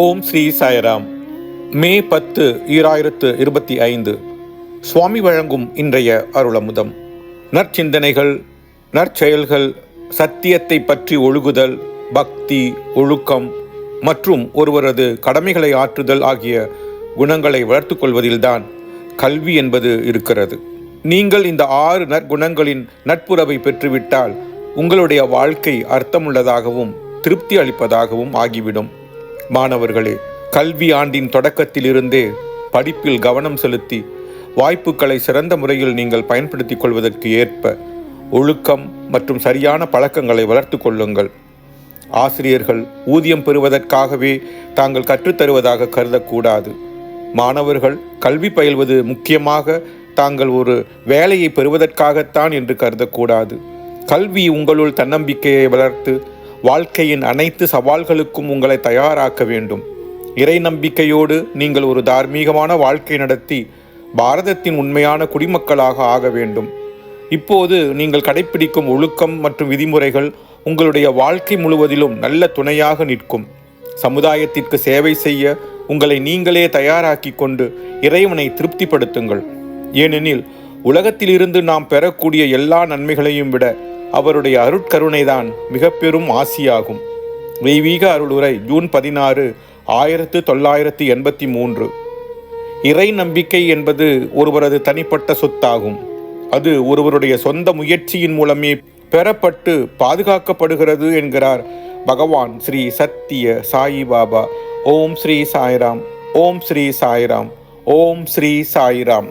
ஓம் ஸ்ரீ சாய்ராம். மே பத்து ஈராயிரத்து இருபத்தி ஐந்து. சுவாமி வழங்கும் இன்றைய அருளமுதம். நற்சிந்தனைகள் நற்செயல்கள் சத்தியத்தை பற்றி ஒழுகுதல் பக்தி ஒழுக்கம் மற்றும் ஒருவரது கடமைகளை ஆற்றுதல் ஆகிய குணங்களை வளர்த்துக் கொள்வதில்தான் கல்வி என்பது இருக்கிறது. நீங்கள் இந்த ஆறு நற்குணங்களின் நட்புறவை பெற்றுவிட்டால் உங்களுடைய வாழ்க்கை அர்த்தமுள்ளதாகவும் திருப்தி அளிப்பதாகவும் ஆகிவிடும். மாணவர்களே கல்வி ஆண்டின் தொடக்கத்திலிருந்தே படிப்பில் கவனம் செலுத்தி வாய்ப்புகளை சிறந்த முறையில் நீங்கள் பயன்படுத்திக் கொள்வதற்கு ஏற்ப ஒழுக்கம் மற்றும் சரியான பழக்கங்களை வளர்த்து கொள்ளுங்கள். ஆசிரியர்கள் ஊதியம் பெறுவதற்காகவே தாங்கள் கற்றுத்தருவதாக கருதக்கூடாது. மாணவர்கள் கல்வி பயில்வது முக்கியமாக தாங்கள் ஒரு வேலையை பெறுவதற்காகத்தான் என்று கருதக்கூடாது. கல்வி உங்களுள் தன்னம்பிக்கையை வளர்த்து வாழ்க்கையின் அனைத்து சவால்களுக்கும் உங்களை தயாராக்க வேண்டும். இறை நம்பிக்கையோடு நீங்கள் ஒரு தார்மீகமான வாழ்க்கை நடத்தி பாரதத்தின் உண்மையான குடிமக்களாக ஆக வேண்டும். இப்போது நீங்கள் கடைப்பிடிக்கும் ஒழுக்கம் மற்றும் விதிமுறைகள் உங்களுடைய வாழ்க்கை முழுவதிலும் நல்ல துணையாக நிற்கும். சமுதாயத்திற்கு சேவை செய்ய உங்களை நீங்களே தயாராக்கி கொண்டு இறைவனை திருப்திப்படுத்துங்கள். ஏனெனில் உலகத்திலிருந்து நாம் பெறக்கூடிய எல்லா நன்மைகளையும் விட அவருடைய அருட்கருணைதான் மிக பெரும் ஆசியாகும். தெய்வீக அருளுரை ஜூன் பதினாறு ஆயிரத்து தொள்ளாயிரத்து எண்பத்தி மூன்று. இறை நம்பிக்கை என்பது ஒருவரது தனிப்பட்ட சொத்தாகும். அது ஒருவருடைய சொந்த முயற்சியின் மூலமே பெறப்பட்டு பாதுகாக்கப்படுகிறது என்கிறார் பகவான் ஸ்ரீ சத்திய சாயி பாபா. ஓம் ஸ்ரீ சாய்ராம் ஓம் ஸ்ரீ சாய்ராம் ஓம் ஸ்ரீ சாய்ராம்.